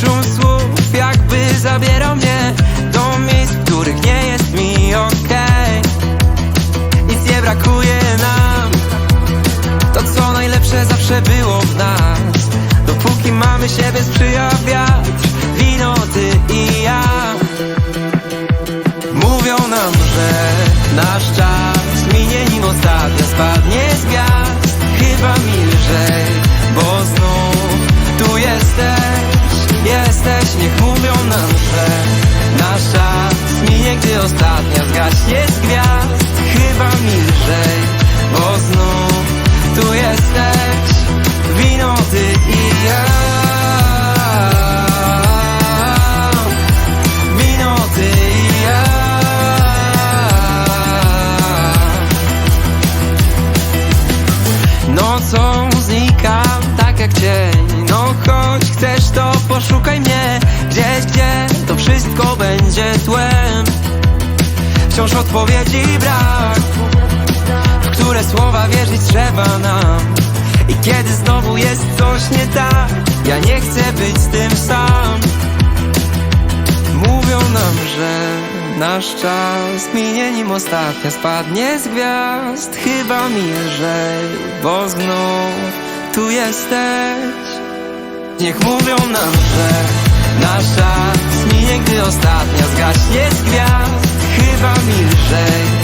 szum słów jakby zabierał mnie Do miejsc, w których nie jest mi okej. Okay. Nic nie brakuje nam. To co najlepsze zawsze było w nas. Dopóki mamy siebie sprzyja wiatr Wino, ty i ja. Mówią nam, że nasz czas minie nim ostatnia spadnie. Jesteś Wino, ty i ja. Wino, ty i ja. Nocą znikam tak jak cień. No choć chcesz to poszukaj mnie. Gdzieś gdzie to wszystko będzie tłem. Wciąż odpowiedzi brak które słowa wierzyć trzeba nam. I kiedy znowu jest coś nie tak Ja nie chcę być z tym sam. Mówią nam, że nasz czas minie nim ostatnia spadnie z gwiazd. Chyba milżej, bo znów tu jesteś. Niech mówią nam, że nasz czas minie, gdy ostatnia zgaśnie z gwiazd. Chyba milżej,